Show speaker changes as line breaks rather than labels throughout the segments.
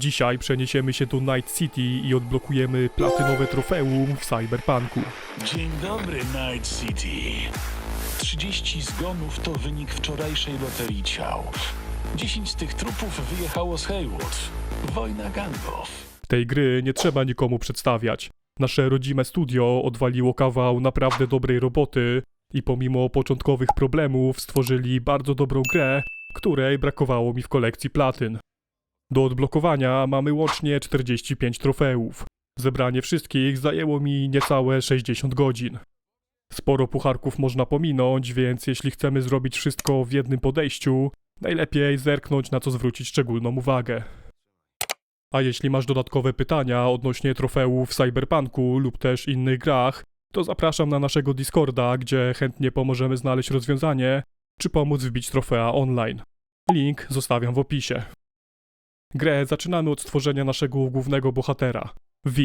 Dzisiaj przeniesiemy się do Night City i odblokujemy platynowe trofeum w Cyberpunku.
Dzień dobry, Night City. 30 zgonów to wynik wczorajszej loterii ciał. 10 z tych trupów wyjechało z Haywood. Wojna gangów.
Tej gry nie trzeba nikomu przedstawiać. Nasze rodzime studio odwaliło kawał naprawdę dobrej roboty i pomimo początkowych problemów stworzyli bardzo dobrą grę, której brakowało mi w kolekcji platyn. Do odblokowania mamy łącznie 45 trofeów. Zebranie wszystkich zajęło mi niecałe 60 godzin. Sporo pucharków można pominąć, więc jeśli chcemy zrobić wszystko w jednym podejściu, najlepiej zerknąć na co zwrócić szczególną uwagę. A jeśli masz dodatkowe pytania odnośnie trofeów w Cyberpunku lub też innych grach, to zapraszam na naszego Discorda, gdzie chętnie pomożemy znaleźć rozwiązanie, czy pomóc wbić trofea online. Link zostawiam w opisie. Grę zaczynamy od stworzenia naszego głównego bohatera, V.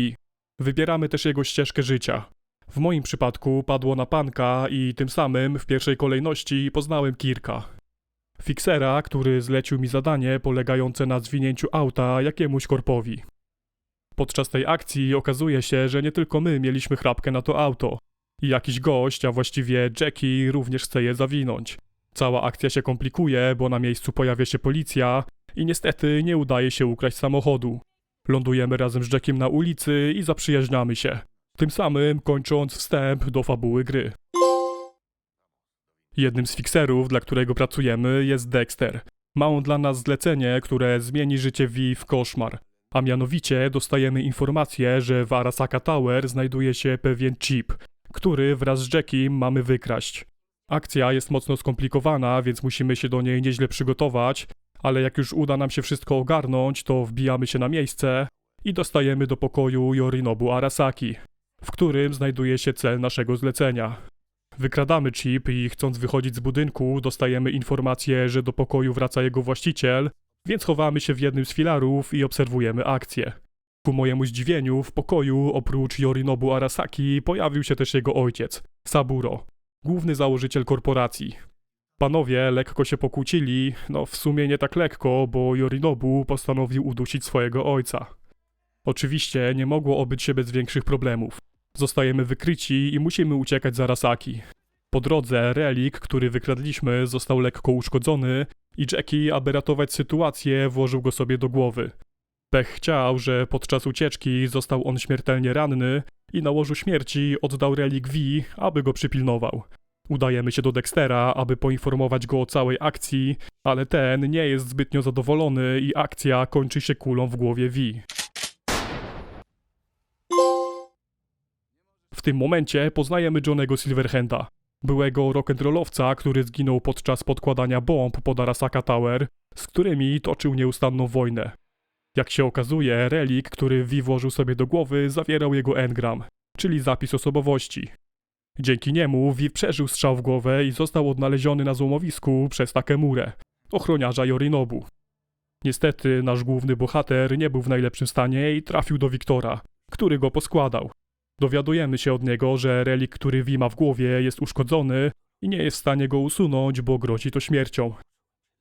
Wybieramy też jego ścieżkę życia. W moim przypadku padło na Panka i tym samym w pierwszej kolejności poznałem Kirka. Fixera, który zlecił mi zadanie polegające na zwinięciu auta jakiemuś korpowi. Podczas tej akcji okazuje się, że nie tylko my mieliśmy chrapkę na to auto. Jakiś gość, a właściwie Jackie, również chce je zawinąć. Cała akcja się komplikuje, bo na miejscu pojawia się policja i niestety nie udaje się ukraść samochodu. Lądujemy razem z Jackiem na ulicy i zaprzyjaźniamy się. Tym samym kończąc wstęp do fabuły gry. Jednym z fikserów, dla którego pracujemy, jest Dexter. Ma on dla nas zlecenie, które zmieni życie V w koszmar. A mianowicie dostajemy informację, że w Arasaka Tower znajduje się pewien chip, który wraz z Jackiem mamy wykraść. Akcja jest mocno skomplikowana, więc musimy się do niej nieźle przygotować, ale jak już uda nam się wszystko ogarnąć, to wbijamy się na miejsce i dostajemy do pokoju Yorinobu Arasaki, w którym znajduje się cel naszego zlecenia. Wykradamy chip i chcąc wychodzić z budynku, dostajemy informację, że do pokoju wraca jego właściciel, więc chowamy się w jednym z filarów i obserwujemy akcję. Ku mojemu zdziwieniu, w pokoju oprócz Yorinobu Arasaki pojawił się też jego ojciec, Saburo, główny założyciel korporacji. Panowie lekko się pokłócili, no w sumie nie tak lekko, bo Yorinobu postanowił udusić swojego ojca. Oczywiście nie mogło obyć się bez większych problemów. Zostajemy wykryci i musimy uciekać z Arasaki. Po drodze relik, który wykradliśmy, został lekko uszkodzony i Jackie, aby ratować sytuację, włożył go sobie do głowy. Pech chciał, że podczas ucieczki został on śmiertelnie ranny i na łożu śmierci oddał relik V, aby go przypilnował. Udajemy się do Dextera, aby poinformować go o całej akcji, ale ten nie jest zbytnio zadowolony i akcja kończy się kulą w głowie V. W tym momencie poznajemy Johnego Silverhanda, byłego rock'n'rollowca, który zginął podczas podkładania bomb pod Arasaka Tower, z którymi toczył nieustanną wojnę. Jak się okazuje, relik, który V włożył sobie do głowy, zawierał jego engram, czyli zapis osobowości. Dzięki niemu V przeżył strzał w głowę i został odnaleziony na złomowisku przez Takemurę, ochroniarza Yorinobu. Niestety nasz główny bohater nie był w najlepszym stanie i trafił do Wiktora, który go poskładał. Dowiadujemy się od niego, że relik, który V ma w głowie, jest uszkodzony i nie jest w stanie go usunąć, bo grozi to śmiercią.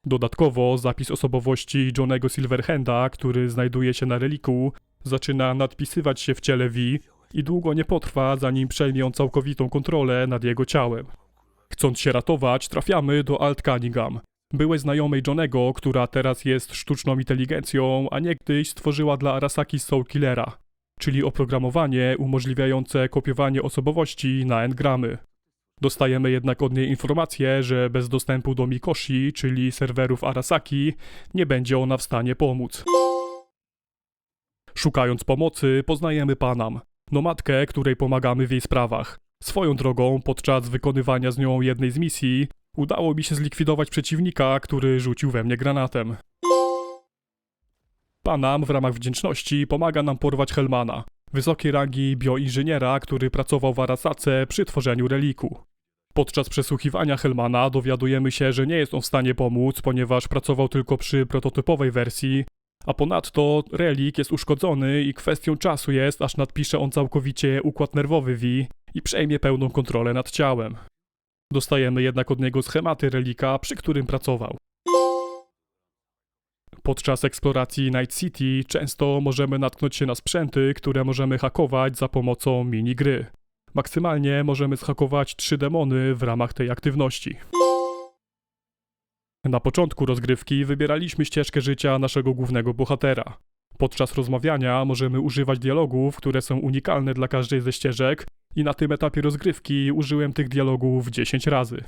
Dodatkowo zapis osobowości Johnego Silverhanda, który znajduje się na reliku, zaczyna nadpisywać się w ciele V i długo nie potrwa, zanim przejmie on całkowitą kontrolę nad jego ciałem. Chcąc się ratować, trafiamy do Alt Cunningham, byłej znajomej Johnego, która teraz jest sztuczną inteligencją, a niegdyś stworzyła dla Arasaki Soul Killera, czyli oprogramowanie umożliwiające kopiowanie osobowości na engramy. Dostajemy jednak od niej informację, że bez dostępu do Mikoshi, czyli serwerów Arasaki, nie będzie ona w stanie pomóc. Szukając pomocy, poznajemy Panam, nomadkę, której pomagamy w jej sprawach. Swoją drogą, podczas wykonywania z nią jednej z misji, udało mi się zlikwidować przeciwnika, który rzucił we mnie granatem. Panam w ramach wdzięczności pomaga nam porwać Helmana, wysokiej rangi bioinżyniera, który pracował w Arasace przy tworzeniu reliku. Podczas przesłuchiwania Helmana dowiadujemy się, że nie jest on w stanie pomóc, ponieważ pracował tylko przy prototypowej wersji, a ponadto relik jest uszkodzony i kwestią czasu jest, aż nadpisze on całkowicie układ nerwowy V i przejmie pełną kontrolę nad ciałem. Dostajemy jednak od niego schematy relika, przy którym pracował. Podczas eksploracji Night City często możemy natknąć się na sprzęty, które możemy hakować za pomocą minigry. Maksymalnie możemy zhakować trzy demony w ramach tej aktywności. Na początku rozgrywki wybieraliśmy ścieżkę życia naszego głównego bohatera. Podczas rozmawiania możemy używać dialogów, które są unikalne dla każdej ze ścieżek i na tym etapie rozgrywki użyłem tych dialogów 10 razy.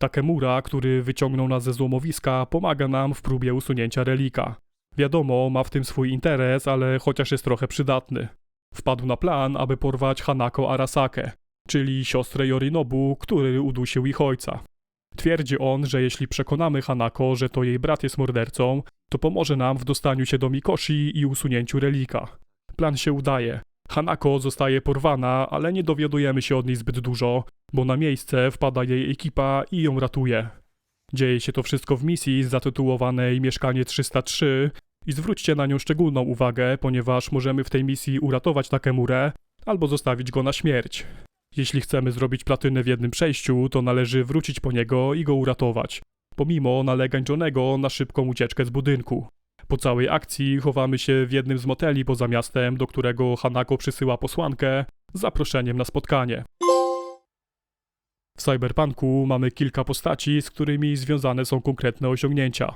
Takemura, który wyciągnął nas ze złomowiska, pomaga nam w próbie usunięcia relika. Wiadomo, ma w tym swój interes, ale chociaż jest trochę przydatny. Wpadł na plan, aby porwać Hanako Arasake, czyli siostrę Yorinobu, który udusił ich ojca. Twierdzi on, że jeśli przekonamy Hanako, że to jej brat jest mordercą, to pomoże nam w dostaniu się do Mikoshi i usunięciu relika. Plan się udaje. Hanako zostaje porwana, ale nie dowiadujemy się od niej zbyt dużo, bo na miejsce wpada jej ekipa i ją ratuje. Dzieje się to wszystko w misji zatytułowanej Mieszkanie 303 i zwróćcie na nią szczególną uwagę, ponieważ możemy w tej misji uratować Takemurę albo zostawić go na śmierć. Jeśli chcemy zrobić platynę w jednym przejściu, to należy wrócić po niego i go uratować, pomimo nalegań Johnego na szybką ucieczkę z budynku. Po całej akcji chowamy się w jednym z moteli poza miastem, do którego Hanako przysyła posłankę z zaproszeniem na spotkanie. W Cyberpunku mamy kilka postaci, z którymi związane są konkretne osiągnięcia.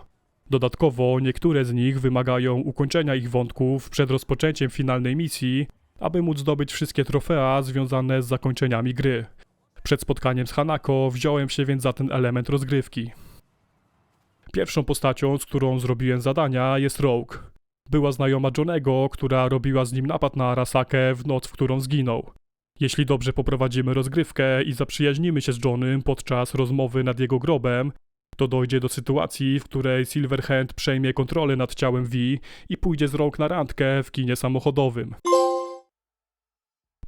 Dodatkowo niektóre z nich wymagają ukończenia ich wątków przed rozpoczęciem finalnej misji, aby móc zdobyć wszystkie trofea związane z zakończeniami gry. Przed spotkaniem z Hanako wziąłem się więc za ten element rozgrywki. Pierwszą postacią, z którą zrobiłem zadania, jest Rogue. Była znajoma Johnego, która robiła z nim napad na Arasakę w noc, w którą zginął. Jeśli dobrze poprowadzimy rozgrywkę i zaprzyjaźnimy się z Johnem podczas rozmowy nad jego grobem, to dojdzie do sytuacji, w której Silverhand przejmie kontrolę nad ciałem V i pójdzie z Rogue na randkę w kinie samochodowym.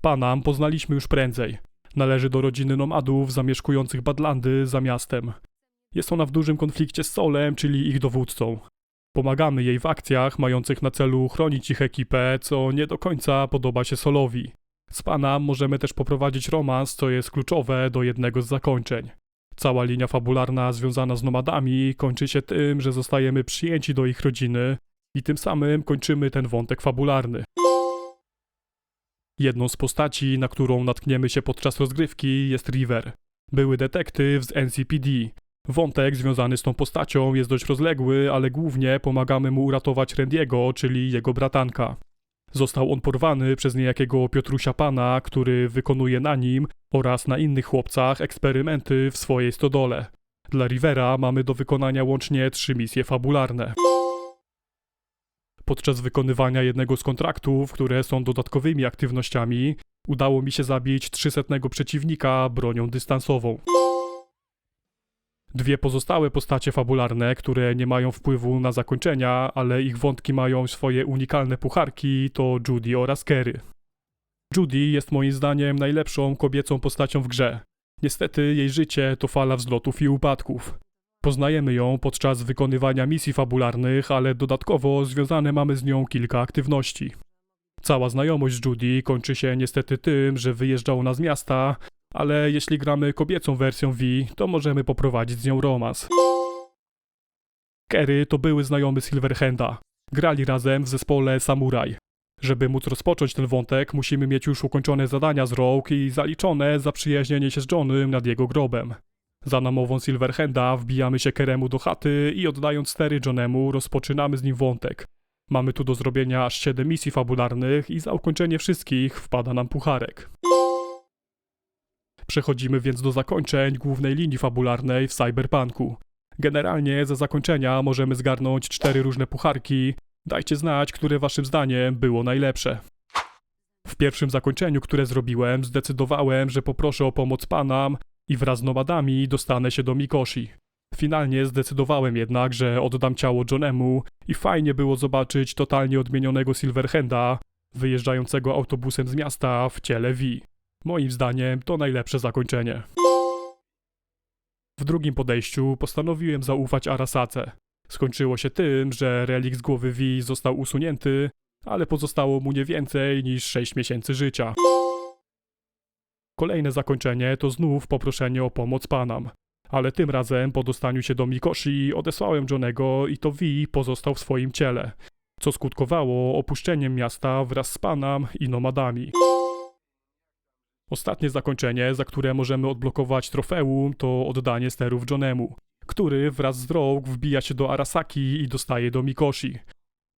Panam poznaliśmy już prędzej. Należy do rodziny nomadów zamieszkujących Badlandy za miastem. Jest ona w dużym konflikcie z Solem, czyli ich dowódcą. Pomagamy jej w akcjach mających na celu chronić ich ekipę, co nie do końca podoba się Solowi. Z Panam możemy też poprowadzić romans, co jest kluczowe do jednego z zakończeń. Cała linia fabularna związana z nomadami kończy się tym, że zostajemy przyjęci do ich rodziny i tym samym kończymy ten wątek fabularny. Jedną z postaci, na którą natkniemy się podczas rozgrywki, jest River. Były detektyw z NCPD. Wątek związany z tą postacią jest dość rozległy, ale głównie pomagamy mu uratować Randiego, czyli jego bratanka. Został on porwany przez niejakiego Piotrusia Pana, który wykonuje na nim oraz na innych chłopcach eksperymenty w swojej stodole. Dla Rivera mamy do wykonania łącznie trzy misje fabularne. Podczas wykonywania jednego z kontraktów, które są dodatkowymi aktywnościami, udało mi się zabić 300 przeciwnika bronią dystansową. Dwie pozostałe postacie fabularne, które nie mają wpływu na zakończenia, ale ich wątki mają swoje unikalne pucharki, to Judy oraz Kerry. Judy jest moim zdaniem najlepszą kobiecą postacią w grze. Niestety jej życie to fala wzlotów i upadków. Poznajemy ją podczas wykonywania misji fabularnych, ale dodatkowo związane mamy z nią kilka aktywności. Cała znajomość Judy kończy się niestety tym, że wyjeżdża ona z miasta, ale jeśli gramy kobiecą wersją V, to możemy poprowadzić z nią romans. Kerry to były znajomy Silverhanda. Grali razem w zespole Samurai. Żeby móc rozpocząć ten wątek, musimy mieć już ukończone zadania z Rogue i zaliczone zaprzyjaźnienie się z Johnem nad jego grobem. Za namową Silverhanda wbijamy się Keremu do chaty i oddając stery Johnemu rozpoczynamy z nim wątek. Mamy tu do zrobienia aż 7 misji fabularnych i za ukończenie wszystkich wpada nam pucharek. Przechodzimy więc do zakończeń głównej linii fabularnej w Cyberpunku. Generalnie za zakończenia możemy zgarnąć cztery różne pucharki. Dajcie znać, które waszym zdaniem było najlepsze. W pierwszym zakończeniu, które zrobiłem, zdecydowałem, że poproszę o pomoc Panam i wraz z nomadami dostanę się do Mikoshi. Finalnie zdecydowałem jednak, że oddam ciało Johnemu i fajnie było zobaczyć totalnie odmienionego Silverhanda wyjeżdżającego autobusem z miasta w ciele V. Moim zdaniem to najlepsze zakończenie. W drugim podejściu postanowiłem zaufać Arasace. Skończyło się tym, że relik z głowy V został usunięty, ale pozostało mu nie więcej niż 6 miesięcy życia. Kolejne zakończenie to znów poproszenie o pomoc Panam. Ale tym razem po dostaniu się do Mikoshi odesłałem Johnego i to V pozostał w swoim ciele, co skutkowało opuszczeniem miasta wraz z Panam i nomadami. Ostatnie zakończenie, za które możemy odblokować trofeum, to oddanie sterów Johnemu, który wraz z Rogue wbija się do Arasaki i dostaje do Mikoshi.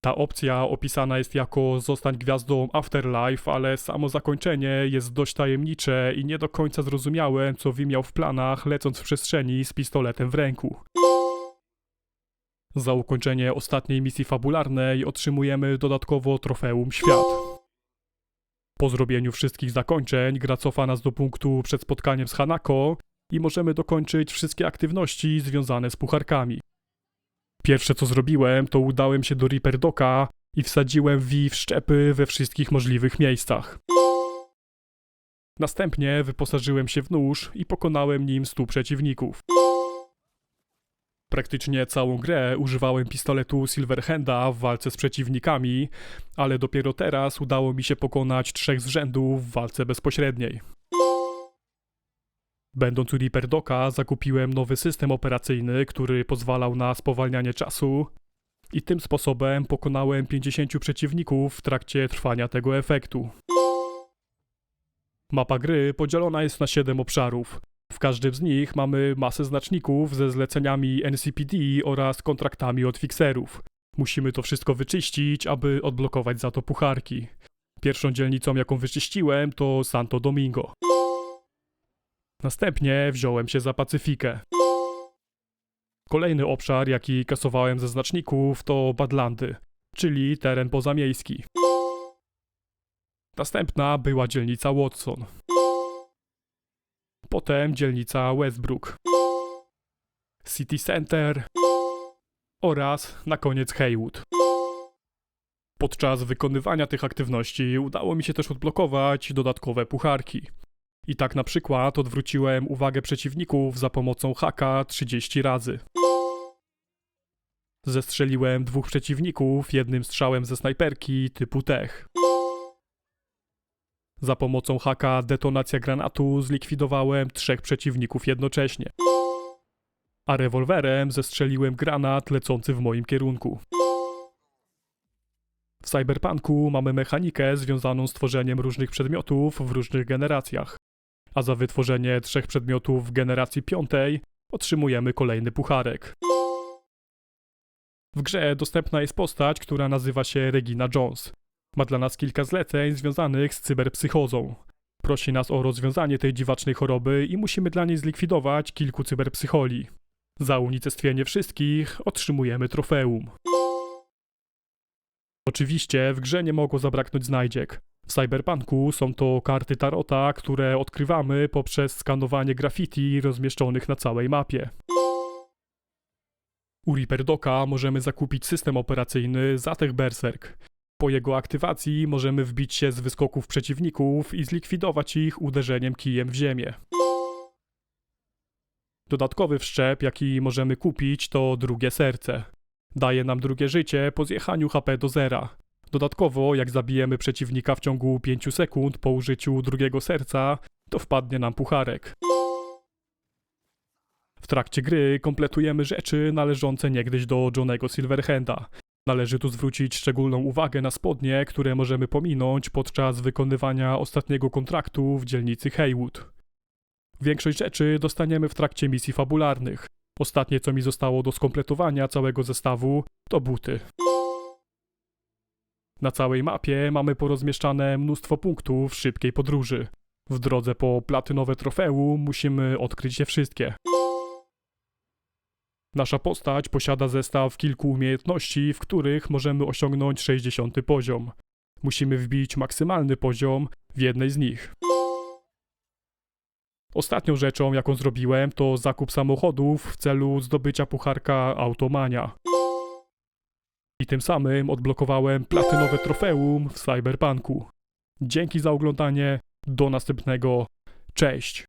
Ta opcja opisana jest jako zostań gwiazdą Afterlife, ale samo zakończenie jest dość tajemnicze i nie do końca zrozumiałem, co Wi miał w planach, lecąc w przestrzeni z pistoletem w ręku. Za ukończenie ostatniej misji fabularnej otrzymujemy dodatkowo trofeum Świat. Po zrobieniu wszystkich zakończeń gra cofa nas do punktu przed spotkaniem z Hanako i możemy dokończyć wszystkie aktywności związane z pucharkami. Pierwsze co zrobiłem, to udałem się do Reaper Docka i wsadziłem V w szczepy we wszystkich możliwych miejscach. Następnie wyposażyłem się w nóż i pokonałem nim stu przeciwników. Praktycznie całą grę używałem pistoletu Silverhanda w walce z przeciwnikami, ale dopiero teraz udało mi się pokonać trzech z rzędu w walce bezpośredniej. Będąc u Reaper Docka zakupiłem nowy system operacyjny, który pozwalał na spowalnianie czasu i tym sposobem pokonałem 50 przeciwników w trakcie trwania tego efektu. Mapa gry podzielona jest na 7 obszarów. W każdym z nich mamy masę znaczników ze zleceniami NCPD oraz kontraktami od fikserów. Musimy to wszystko wyczyścić, aby odblokować za to pucharki. Pierwszą dzielnicą, jaką wyczyściłem, to Santo Domingo. Następnie wziąłem się za Pacyfikę. Kolejny obszar, jaki kasowałem ze znaczników, to Badlandy, czyli teren pozamiejski. Następna była dzielnica Watson. Potem dzielnica Westbrook, City Center oraz na koniec Haywood. Podczas wykonywania tych aktywności udało mi się też odblokować dodatkowe pucharki. I tak na przykład odwróciłem uwagę przeciwników za pomocą haka 30 razy. Zestrzeliłem dwóch przeciwników jednym strzałem ze snajperki typu tech. Za pomocą haka detonacja granatu zlikwidowałem trzech przeciwników jednocześnie. A rewolwerem zestrzeliłem granat lecący w moim kierunku. W cyberpunku mamy mechanikę związaną z tworzeniem różnych przedmiotów w różnych generacjach. A za wytworzenie trzech przedmiotów w generacji piątej otrzymujemy kolejny pucharek. W grze dostępna jest postać, która nazywa się Regina Jones. Ma dla nas kilka zleceń związanych z cyberpsychozą. Prosi nas o rozwiązanie tej dziwacznej choroby i musimy dla niej zlikwidować kilku cyberpsycholi. Za unicestwienie wszystkich otrzymujemy trofeum. Oczywiście w grze nie mogło zabraknąć znajdziek. W cyberpunku są to karty tarota, które odkrywamy poprzez skanowanie graffiti rozmieszczonych na całej mapie. U Reaper Docka możemy zakupić system operacyjny Zatech Berserk. Po jego aktywacji możemy wbić się z wyskoków przeciwników i zlikwidować ich uderzeniem kijem w ziemię. Dodatkowy wszczep, jaki możemy kupić, to drugie serce. Daje nam drugie życie po zjechaniu HP do zera. Dodatkowo, jak zabijemy przeciwnika w ciągu 5 sekund po użyciu drugiego serca, to wpadnie nam pucharek. W trakcie gry kompletujemy rzeczy należące niegdyś do Johnego Silverhanda. Należy tu zwrócić szczególną uwagę na spodnie, które możemy pominąć podczas wykonywania ostatniego kontraktu w dzielnicy Haywood. Większość rzeczy dostaniemy w trakcie misji fabularnych. Ostatnie, co mi zostało do skompletowania całego zestawu, to buty. Na całej mapie mamy porozmieszczane mnóstwo punktów szybkiej podróży. W drodze po platynowe trofeum musimy odkryć je wszystkie. Nasza postać posiada zestaw kilku umiejętności, w których możemy osiągnąć 60 poziom. Musimy wbić maksymalny poziom w jednej z nich. Ostatnią rzeczą, jaką zrobiłem, to zakup samochodów w celu zdobycia pucharka Automania. I tym samym odblokowałem platynowe trofeum w Cyberpunku. Dzięki za oglądanie, do następnego, cześć!